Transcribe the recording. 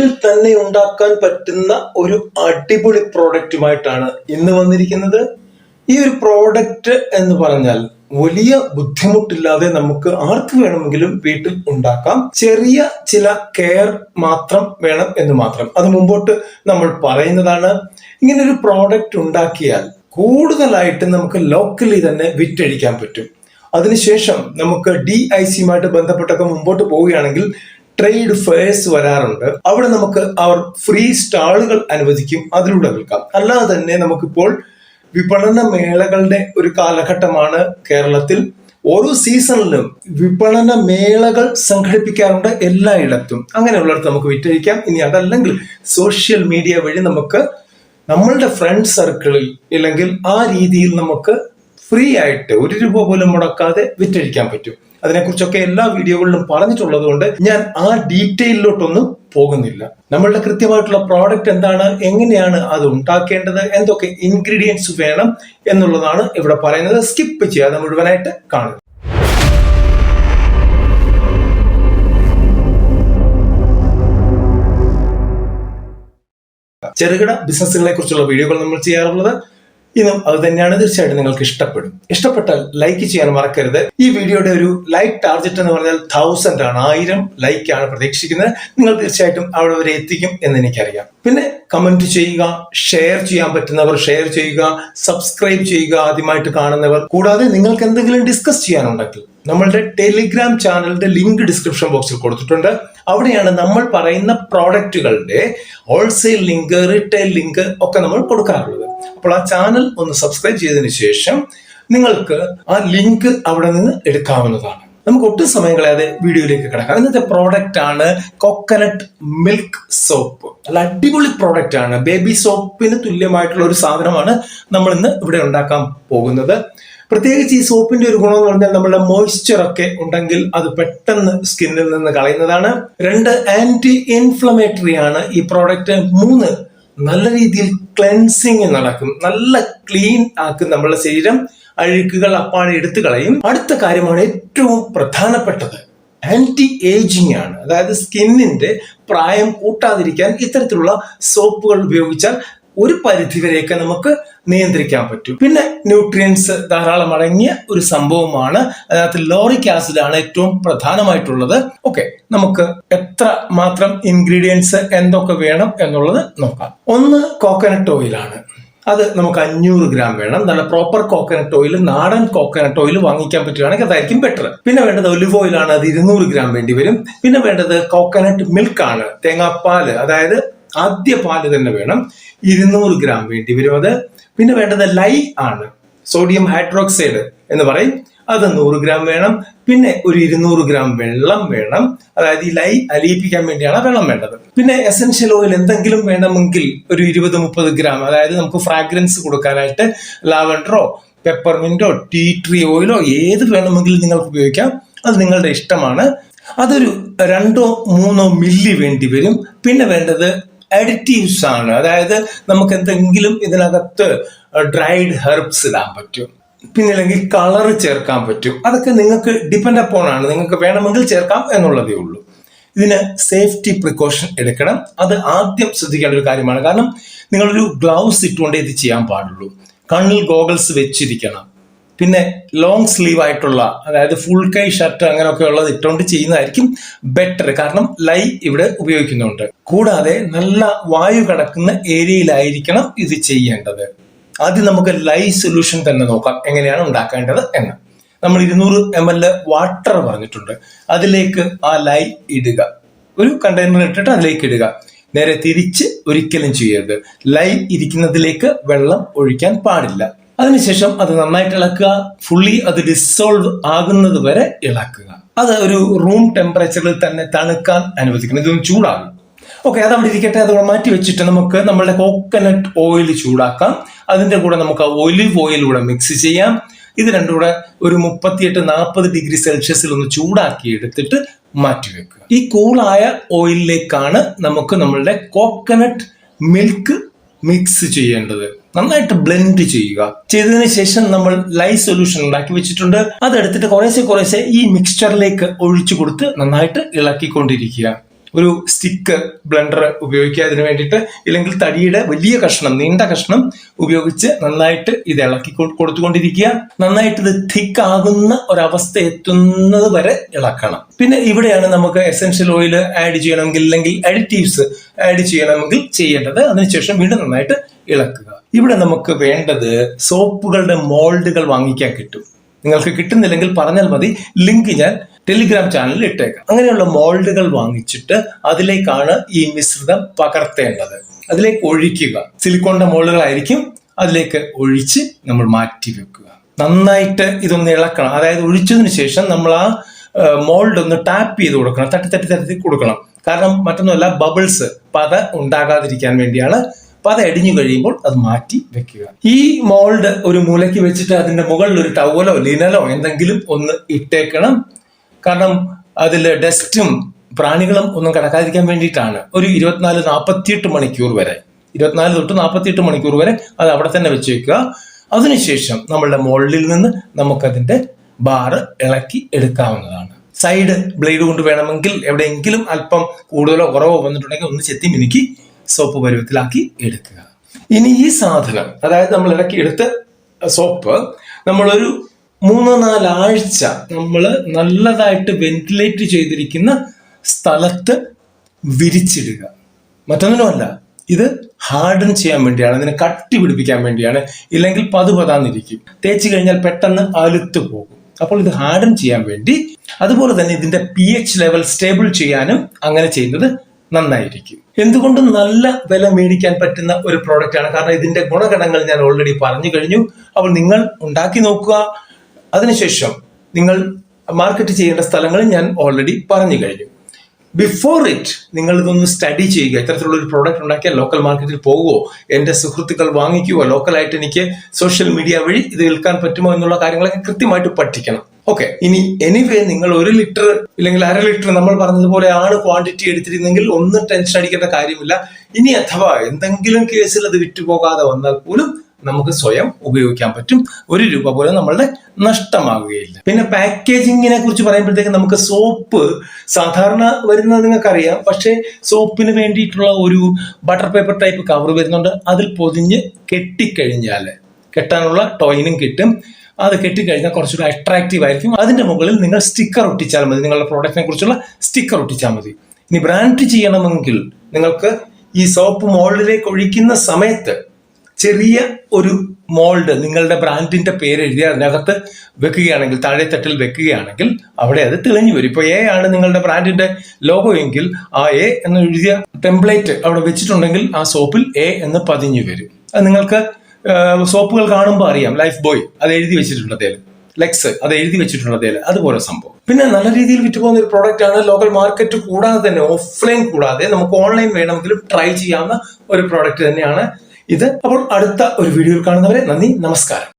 വീട്ടിൽ തന്നെ ഉണ്ടാക്കാൻ പറ്റുന്ന ഒരു അടിപൊളി പ്രോഡക്റ്റുമായിട്ടാണ് ഇന്ന് വന്നിരിക്കുന്നത്. ഈ ഒരു പ്രോഡക്റ്റ് എന്ന് പറഞ്ഞാൽ വലിയ ബുദ്ധിമുട്ടില്ലാതെ നമുക്ക് ആർക്ക് വേണമെങ്കിലും വീട്ടിൽ ഉണ്ടാക്കാം. ചെറിയ ചില കെയർ മാത്രം വേണം എന്ന് മാത്രം. അത് മുമ്പോട്ട് നമ്മൾ പറയുന്നതാണ്. ഇങ്ങനെ ഒരു പ്രോഡക്റ്റ് ഉണ്ടാക്കിയാൽ കൂടുതലായിട്ട് നമുക്ക് ലോക്കലി തന്നെ വിറ്റഴിക്കാൻ പറ്റും. അതിനുശേഷം നമുക്ക് ഡി ഐ സിയുമായിട്ട് ബന്ധപ്പെട്ടൊക്കെ മുമ്പോട്ട് പോവുകയാണെങ്കിൽ ട്രേഡ് ഫെയർസ് വരാറുണ്ട്. അവിടെ നമുക്ക് അവർ ഫ്രീ സ്റ്റാളുകൾ അനുവദിക്കും. അതിലൂടെ വിൽക്കാം അല്ലാതെ തന്നെ നമുക്കിപ്പോൾ വിപണന മേളകളുടെ ഒരു കാലഘട്ടമാണ് കേരളത്തിൽ. ഓരോ സീസണിലും വിപണന മേളകൾ സംഘടിപ്പിക്കാറുണ്ട് എല്ലായിടത്തും. അങ്ങനെയുള്ളിടത്ത് നമുക്ക് വിറ്റഴിക്കാം. ഇനി അതല്ലെങ്കിൽ സോഷ്യൽ മീഡിയ വഴി നമുക്ക് നമ്മളുടെ ഫ്രണ്ട് സർക്കിളിൽ ഇല്ലെങ്കിൽ ആ രീതിയിൽ നമുക്ക് ഫ്രീ ആയിട്ട് ഒരു രൂപ പോലും മുടക്കാതെ വിറ്റഴിക്കാൻ പറ്റും. അതിനെക്കുറിച്ചൊക്കെ എല്ലാ വീഡിയോകളിലും പറഞ്ഞിട്ടുള്ളത് കൊണ്ട് ഞാൻ ആ ഡീറ്റെയിലോട്ടൊന്നും പോകുന്നില്ല. നമ്മളുടെ കൃത്യമായിട്ടുള്ള പ്രോഡക്റ്റ് എന്താണ് എങ്ങനെയാണ് അത് ഉണ്ടാക്കേണ്ടത് എന്തൊക്കെ ഇൻഗ്രീഡിയൻസ് വേണം എന്നുള്ളതാണ് ഇവിടെ പറയുന്നത്. സ്കിപ്പ് ചെയ്യാതെ മുഴുവനായിട്ട് കാണുക. ചെറുകിട ബിസിനസ്സുകളെ കുറിച്ചുള്ള വീഡിയോകൾ നമ്മൾ ചെയ്യാറുള്ളത്. ഇന്നും അത് തന്നെയാണ് തീർച്ചയായിട്ടും നിങ്ങൾക്ക് ഇഷ്ടപ്പെടും. ഇഷ്ടപ്പെട്ടാൽ ലൈക്ക് ചെയ്യാൻ മറക്കരുത്. ഈ വീഡിയോയുടെ ഒരു ലൈക്ക് ടാർഗറ്റ് എന്ന് പറഞ്ഞാൽ തൗസൻഡ് ആണ്. ആയിരം ലൈക്ക് ആണ് പ്രതീക്ഷിക്കുന്നത്. നിങ്ങൾ തീർച്ചയായിട്ടും അവിടെ വരെ എത്തിക്കും എന്ന് എനിക്കറിയാം. പിന്നെ കമന്റ് ചെയ്യുക ഷെയർ ചെയ്യാൻ പറ്റുന്നവർ ഷെയർ ചെയ്യുക സബ്സ്ക്രൈബ് ചെയ്യുക ആദ്യമായിട്ട് കാണുന്നവർ. കൂടാതെ നിങ്ങൾക്ക് എന്തെങ്കിലും ഡിസ്കസ് ചെയ്യാനുണ്ടെങ്കിൽ നമ്മളുടെ ടെലിഗ്രാം ചാനലിന്റെ ലിങ്ക് ഡിസ്ക്രിപ്ഷൻ ബോക്സിൽ കൊടുത്തിട്ടുണ്ട്. അവിടെയാണ് നമ്മൾ പറയുന്ന പ്രോഡക്റ്റുകളുടെ ഹോൾസെയിൽ ലിങ്ക് റീറ്റെയിൽ ലിങ്ക് ഒക്കെ നമ്മൾ കൊടുക്കാറുള്ളത്. അപ്പോൾ ആ ചാനൽ ഒന്ന് സബ്സ്ക്രൈബ് ചെയ്തതിന് ശേഷം നിങ്ങൾക്ക് ആ ലിങ്ക് അവിടെ നിന്ന് എടുക്കാവുന്നതാണ്. നമുക്ക് ഒട്ടും സമയം കളയാതെ വീഡിയോയിലേക്ക് കിടക്കാം. ഇന്നത്തെ പ്രോഡക്റ്റ് ആണ് കോക്കനട്ട് മിൽക്ക് സോപ്പ് നല്ല അടിപൊളി പ്രോഡക്റ്റ് ആണ്. ബേബി സോപ്പിന് തുല്യമായിട്ടുള്ള ഒരു സാധനമാണ് നമ്മൾ ഇന്ന് ഇവിടെ ഉണ്ടാക്കാൻ പോകുന്നത്. പ്രത്യേകിച്ച് ഈ സോപ്പിന്റെ ഒരു ഗുണം എന്ന് പറഞ്ഞാൽ നമ്മുടെ മോയ്സ്ചർ ഒക്കെ ഉണ്ടെങ്കിൽ അത് പെട്ടെന്ന് സ്കിന്നിൽ നിന്ന് കളയുന്നതാണ്. രണ്ട് ആന്റി ഇൻഫ്ലമേറ്ററി ആണ് ഈ പ്രോഡക്റ്റ് മൂന്ന് നല്ല രീതിയിൽ ക്ലെൻസിങ് നടക്കും. നല്ല ക്ലീൻ ആക്കും നമ്മുടെ ശരീരം. അഴുക്കുകൾ അപ്പാടെ എടുത്തു കളയും. അടുത്ത കാര്യമാണ് ഏറ്റവും പ്രധാനപ്പെട്ടത്. ആന്റി ഏജിങ് ആണ്. അതായത് സ്കിന്നിന്റെ പ്രായം കൂട്ടാതിരിക്കാൻ ഇത്തരത്തിലുള്ള സോപ്പുകൾ ഉപയോഗിച്ചാൽ ഒരു പരിധിവരെയൊക്കെ നമുക്ക് നിയന്ത്രിക്കാൻ പറ്റും. പിന്നെ ന്യൂട്രിയൻസ് ധാരാളം അടങ്ങിയ ഒരു സംഭവമാണ്. അതിനകത്ത് ലോറിക് ആസിഡ് ആണ് ഏറ്റവും പ്രധാനമായിട്ടുള്ളത്. ഓക്കെ നമുക്ക് എത്ര മാത്രം ഇൻഗ്രീഡിയൻസ് എന്തൊക്കെ വേണം എന്നുള്ളത് നോക്കാം. ഒന്ന് കോക്കനട്ട് ഓയിലാണ് അത് നമുക്ക് അഞ്ഞൂറ് ഗ്രാം വേണം. നല്ല പ്രോപ്പർ കോക്കനട്ട് ഓയിൽ നാടൻ കോക്കനട്ട് ഓയിൽ വാങ്ങിക്കാൻ പറ്റുകയാണെങ്കിൽ അതായിരിക്കും ബെറ്റർ പിന്നെ വേണ്ടത് ഒലിവ് ഓയിലാണ് അത് ഇരുന്നൂറ് ഗ്രാം വേണ്ടി വരും. പിന്നെ വേണ്ടത് കോക്കനട്ട് മിൽക്ക് ആണ്. തേങ്ങാപ്പാൽ അതായത് ആദ്യ പാൽ തന്നെ വേണം. ഇരുന്നൂറ് ഗ്രാം വേണ്ടി വരും അത്. പിന്നെ വേണ്ടത് ലൈ ആണ്. സോഡിയം ഹൈഡ്രോക്സൈഡ് എന്ന് പറയും. അത് നൂറ് ഗ്രാം വേണം. പിന്നെ ഒരു ഇരുന്നൂറ് ഗ്രാം വെള്ളം വേണം. അതായത് ഈ ലൈ അലിയിപ്പിക്കാൻ വേണ്ടിയാണ് വെള്ളം വേണ്ടത്. പിന്നെ എസെൻഷ്യൽ ഓയിൽ എന്തെങ്കിലും വേണമെങ്കിൽ ഒരു ഇരുപത് മുപ്പത് ഗ്രാം അതായത് നമുക്ക് ഫ്രാഗ്രൻസ് കൊടുക്കാനായിട്ട് ലാവൻഡറോ പെപ്പർമിന്റോ ടീ ട്രീ ഓയിലോ ഏത് വേണമെങ്കിലും നിങ്ങൾക്ക് ഉപയോഗിക്കാം. അത് നിങ്ങളുടെ ഇഷ്ടമാണ്. അതൊരു രണ്ടോ മൂന്നോ മില്ലി വേണ്ടി വരും. പിന്നെ വേണ്ടത് അഡിറ്റീവ്സ് ആണ്. അതായത് നമുക്ക് എന്തെങ്കിലും ഇതിനകത്ത് ഡ്രൈഡ് ഹെർബ്സ് ഇടാൻ പറ്റും. പിന്നെ അല്ലെങ്കിൽ കളർ ചേർക്കാൻ പറ്റും. അതൊക്കെ നിങ്ങൾക്ക് ഡിപ്പെൻഡ് അപ്പോൺ ആണ്. നിങ്ങൾക്ക് വേണമെങ്കിൽ ചേർക്കാം എന്നുള്ളതേ ഉള്ളൂ. ഇതിന് സേഫ്റ്റി പ്രിക്കോഷൻ എടുക്കണം. അത് ആദ്യം ശ്രദ്ധിക്കേണ്ട ഒരു കാര്യമാണ്. കാരണം നിങ്ങളൊരു ഗ്ലൗസ് ഇട്ടുകൊണ്ടേ ഇത് ചെയ്യാൻ പാടുള്ളൂ. കണ്ണിൽ ഗോഗിൾസ് വെച്ചിരിക്കണം. പിന്നെ ലോങ് സ്ലീവ് ആയിട്ടുള്ള അതായത് ഫുൾ കൈ ഷർട്ട് അങ്ങനെയൊക്കെ ഉള്ളത് ഇട്ടുകൊണ്ട് ചെയ്യുന്നതായിരിക്കും ബെറ്റർ കാരണം ലൈ ഇവിടെ ഉപയോഗിക്കുന്നുണ്ട്. കൂടാതെ നല്ല വായു കടക്കുന്ന ഏരിയയിലായിരിക്കണം ഇത് ചെയ്യേണ്ടത്. ആദ്യം നമുക്ക് ലൈ സൊല്യൂഷൻ തന്നെ നോക്കാം എങ്ങനെയാണ് ഉണ്ടാക്കേണ്ടത് എന്ന്. നമ്മൾ ഇരുന്നൂറ് എം എൽ വാട്ടർ പറഞ്ഞിട്ടുണ്ട്. അതിലേക്ക് ആ ലൈ ഇടുക. ഒരു കണ്ടെയ്നർ ഇട്ടിട്ട് അതിലേക്ക് ഇടുക. നേരെ തിരിച്ച് ഒരിക്കലും ചെയ്യരുത്. ലൈ ഇരിക്കുന്നതിലേക്ക് വെള്ളം ഒഴിക്കാൻ പാടില്ല. അതിനുശേഷം അത് നന്നായിട്ട് ഇളക്കുക. ഫുള്ളി അത് ഡിസോൾവ് ആകുന്നത് വരെ ഇളക്കുക. അത് ഒരു റൂം ടെമ്പറേച്ചറിൽ തന്നെ തണുക്കാൻ അനുവദിക്കണം. ഇതൊന്നും ചൂടാകും ഓക്കെ അത് അവിടെ ഇരിക്കട്ടെ അതവിടെ മാറ്റി വെച്ചിട്ട് നമുക്ക് നമ്മളുടെ കോക്കനട്ട് ഓയിൽ ചൂടാക്കാം. അതിന്റെ കൂടെ നമുക്ക് ഒലിവ് കൂടെ മിക്സ് ചെയ്യാം. ഇത് രണ്ടും കൂടെ ഒരു മുപ്പത്തിയെട്ട് നാൽപ്പത് ഡിഗ്രി സെൽഷ്യസിൽ ഒന്ന് ചൂടാക്കി എടുത്തിട്ട് മാറ്റി വെക്കുക. ഈ കൂളായ ഓയിലിലേക്കാണ് നമുക്ക് നമ്മളുടെ കോക്കനട്ട് മിൽക്ക് മിക്സ് ചെയ്യേണ്ടത്. നന്നായിട്ട് ബ്ലെൻഡ് ചെയ്യുക. ചെയ്തതിന് ശേഷം നമ്മൾ ലൈ സൊല്യൂഷൻ ഉണ്ടാക്കി വെച്ചിട്ടുണ്ട്. അതെടുത്തിട്ട് കുറേശ്ശെ കുറേശ്ശെ ഈ മിക്സ്ചറിലേക്ക് ഒഴിച്ചു കൊടുത്ത് നന്നായിട്ട് ഇളക്കിക്കൊണ്ടിരിക്കുക. ഒരു സ്റ്റിക്ക് ബ്ലെൻഡർ ഉപയോഗിക്കുക അതിന് വേണ്ടിയിട്ട്. ഇല്ലെങ്കിൽ തടിയുടെ വലിയ കഷ്ണം നീണ്ട കഷ്ണം ഉപയോഗിച്ച് നന്നായിട്ട് ഇത് ഇളക്കി കൊടുത്തുകൊണ്ടിരിക്കുക. നന്നായിട്ട് ഇത് തിക്ക് ആകുന്ന ഒരവസ്ഥ എത്തുന്നത് വരെ ഇളക്കണം. പിന്നെ ഇവിടെയാണ് നമുക്ക് എസെൻഷ്യൽ ഓയിൽ ആഡ് ചെയ്യണമെങ്കിൽ അല്ലെങ്കിൽ അഡിറ്റീവ്സ് ആഡ് ചെയ്യണമെങ്കിൽ ചെയ്യേണ്ടത്. അതിനുശേഷം വീണ്ടും നന്നായിട്ട് ഇളക്കുക. ഇവിടെ നമുക്ക് വേണ്ടത് സോപ്പുകളുടെ മോൾഡുകൾ വാങ്ങിക്കാൻ കിട്ടും. നിങ്ങൾക്ക് കിട്ടുന്നില്ലെങ്കിൽ പറഞ്ഞാൽ മതി. ലിങ്ക് ഞാൻ ടെലിഗ്രാം ചാനലിൽ ഇട്ടേക്കാം. അങ്ങനെയുള്ള മോൾഡുകൾ വാങ്ങിച്ചിട്ട് അതിലേക്കാണ് ഈ മിശ്രിതം പകർത്തേണ്ടത്. അതിലേക്ക് ഒഴിക്കുക. സിലിക്കോണിന്റെ മോൾഡുകളായിരിക്കും. അതിലേക്ക് ഒഴിച്ച് നമ്മൾ മാറ്റി വെക്കുക. നന്നായിട്ട് ഇതൊന്ന് ഇളക്കണം. അതായത് ഒഴിച്ചതിന് ശേഷം നമ്മൾ ആ മോൾഡ് ഒന്ന് ടാപ്പ് ചെയ്ത് കൊടുക്കണം. തട്ടി തട്ടി തട്ടി കൊടുക്കണം. കാരണം മറ്റൊന്നുമല്ല ബബിൾസ് പത ഉണ്ടാകാതിരിക്കാൻ വേണ്ടിയാണ് പത അടിഞ്ഞു കഴിയുമ്പോൾ അത് മാറ്റി വെക്കുക. ഈ മോൾഡ് ഒരു മൂലയ്ക്ക് വെച്ചിട്ട് അതിന്റെ മുകളിൽ ഒരു ടവലോ ലിനലോ എന്തെങ്കിലും ഒന്ന് ഇട്ടേക്കണം. കാരണം അതിൽ ഡസ്റ്റും പ്രാണികളും ഒന്നും കിടക്കാതിരിക്കാൻ വേണ്ടിയിട്ടാണ്. ഒരു ഇരുപത്തിനാല് നാൽപ്പത്തിയെട്ട് മണിക്കൂർ വരെ ഇരുപത്തിനാല് തൊട്ട് നാൽപ്പത്തിയെട്ട് മണിക്കൂർ വരെ അത് അവിടെ തന്നെ വെച്ച് വെക്കുക അതിനുശേഷം നമ്മളുടെ മോൾഡിൽ നിന്ന് നമുക്കതിന്റെ ബാറ് ഇളക്കി എടുക്കാവുന്നതാണ്. സൈഡ് ബ്ലേഡ് കൊണ്ട് വേണമെങ്കിൽ എവിടെയെങ്കിലും അല്പം കൂടുതലോ കുറവോ വന്നിട്ടുണ്ടെങ്കിൽ ഒന്ന് ചെത്തി മിനുക്കി സോപ്പ് പരുവത്തിലാക്കി എടുക്കുക. ഇനി ഈ സാധനം അതായത് നമ്മൾ ഇടയ്ക്ക് എടുത്ത സോപ്പ് നമ്മളൊരു മൂന്ന് നാലാഴ്ച നമ്മൾ നല്ലതായിട്ട് വെന്റിലേറ്റ് ചെയ്തിരിക്കുന്ന സ്ഥലത്ത് വിരിച്ചിടുക. മറ്റൊന്നിനുമല്ല ഇത് ഹാർഡൻ ചെയ്യാൻ വേണ്ടിയാണ് അതിനെ കട്ടി പിടിപ്പിക്കാൻ വേണ്ടിയാണ് ഇല്ലെങ്കിൽ പതുപതാന്നിരിക്കും. തേച്ച് കഴിഞ്ഞാൽ പെട്ടെന്ന് അലുത്തു പോകും. അപ്പോൾ ഇത് ഹാർഡൻ ചെയ്യാൻ വേണ്ടി അതുപോലെ തന്നെ ഇതിന്റെ പി എച്ച് ലെവൽ സ്റ്റേബിൾ ചെയ്യാനും അങ്ങനെ ചെയ്യുന്നത് നന്നായിരിക്കും. എന്തുകൊണ്ടും നല്ല വില മേടിക്കാൻ പറ്റുന്ന ഒരു പ്രോഡക്റ്റ് ആണ്? കാരണം ഇതിന്റെ ഗുണഗണങ്ങൾ ഞാൻ ഓൾറെഡി പറഞ്ഞു കഴിഞ്ഞു. അപ്പോൾ നിങ്ങൾ ഉണ്ടാക്കി നോക്കുക. അതിനുശേഷം നിങ്ങൾ മാർക്കറ്റ് ചെയ്യേണ്ട സ്ഥലങ്ങൾ ഞാൻ ഓൾറെഡി പറഞ്ഞു കഴിഞ്ഞു. ബിഫോർ ഇറ്റ് നിങ്ങൾ ഇതൊന്ന് സ്റ്റഡി ചെയ്യുക. ഇത്തരത്തിലുള്ള ഒരു പ്രോഡക്റ്റ് ഉണ്ടാക്കിയാൽ ലോക്കൽ മാർക്കറ്റിൽ പോകുമോ എന്റെ സുഹൃത്തുക്കൾ വാങ്ങിക്കുമോ ലോക്കലായിട്ട് എനിക്ക് സോഷ്യൽ മീഡിയ വഴി ഇത് വിൽക്കാൻ പറ്റുമോ എന്നുള്ള കാര്യങ്ങളൊക്കെ കൃത്യമായിട്ട് പഠിക്കണം. ഓക്കെ ഇനി എനിവേ നിങ്ങൾ ഒരു ലിറ്റർ ഇല്ലെങ്കിൽ അര ലിറ്റർ നമ്മൾ പറഞ്ഞതുപോലെ ആണ് ക്വാണ്ടിറ്റി എടുത്തിരുന്നെങ്കിൽ ഒന്നും ടെൻഷൻ അടിക്കേണ്ട കാര്യമില്ല. ഇനി അഥവാ എന്തെങ്കിലും കേസിൽ അത് വിറ്റുപോകാതെ വന്നാൽ പോലും നമുക്ക് സ്വയം ഉപയോഗിക്കാൻ പറ്റും. ഒരു രൂപ പോലും നമ്മളുടെ നഷ്ടമാകുകയില്ല. പിന്നെ പാക്കേജിങ്ങിനെ കുറിച്ച് പറയുമ്പോഴത്തേക്ക് നമുക്ക് സോപ്പ് സാധാരണ വരുന്നത് നിങ്ങൾക്കറിയാം. പക്ഷേ സോപ്പിന് വേണ്ടിയിട്ടുള്ള ഒരു ബട്ടർ പേപ്പർ ടൈപ്പ് കവർ വരുന്നുണ്ട്. അതിൽ പൊതിഞ്ഞ് കെട്ടിക്കഴിഞ്ഞാൽ കെട്ടാനുള്ള ടോയിനും കിട്ടും അത് കെട്ടിക്കഴിഞ്ഞാൽ കുറച്ചുകൂടി അട്രാക്റ്റീവ് ആയിരിക്കും. അതിന്റെ മുകളിൽ നിങ്ങൾ സ്റ്റിക്കർ ഒട്ടിച്ചാൽ മതി. നിങ്ങളുടെ പ്രോഡക്റ്റിനെ കുറിച്ചുള്ള സ്റ്റിക്കർ ഒട്ടിച്ചാൽ മതി. ഇനി ബ്രാൻഡ് ചെയ്യണമെങ്കിൽ നിങ്ങൾക്ക് ഈ സോപ്പ് മോൾഡിലേക്ക് ഒഴിക്കുന്ന സമയത്ത് ചെറിയ ഒരു മോൾഡ് നിങ്ങളുടെ ബ്രാൻഡിന്റെ പേര് എഴുതി അതിനകത്ത് വെക്കുകയാണെങ്കിൽ താഴെത്തട്ടിൽ വെക്കുകയാണെങ്കിൽ അവിടെ അത് തെളിഞ്ഞു വരും. ഇപ്പൊ എ ആണ് നിങ്ങളുടെ ബ്രാൻഡിന്റെ ലോഗോ എങ്കിൽ ആ എ എന്ന് എഴുതിയ ടെംപ്ലേറ്റ് അവിടെ വെച്ചിട്ടുണ്ടെങ്കിൽ ആ സോപ്പിൽ എ എന്ന് പതിഞ്ഞു വരും. അത് നിങ്ങൾക്ക് സോപ്പുകൾ കാണുമ്പോൾ അറിയാം. ലൈഫ് ബോയ് അത് എഴുതി വെച്ചിട്ടുണ്ട് അദ്ദേഹം. ലെക്സ് അത് എഴുതി വെച്ചിട്ടുണ്ട് അദ്ദേഹം. അതുപോലെ സംഭവം. പിന്നെ നല്ല രീതിയിൽ വിറ്റുപോകുന്ന ഒരു പ്രോഡക്റ്റ് ആണ് ലോക്കൽ മാർക്കറ്റ് കൂടാതെ തന്നെ ഓഫ്ലൈൻ കൂടാതെ നമുക്ക് ഓൺലൈൻ വേണമെങ്കിലും ട്രൈ ചെയ്യാവുന്ന ഒരു പ്രോഡക്റ്റ് തന്നെയാണ് ഇത്. അപ്പോൾ അടുത്ത ഒരു വീഡിയോയിൽ കാണുന്നവരെ നന്ദി നമസ്കാരം.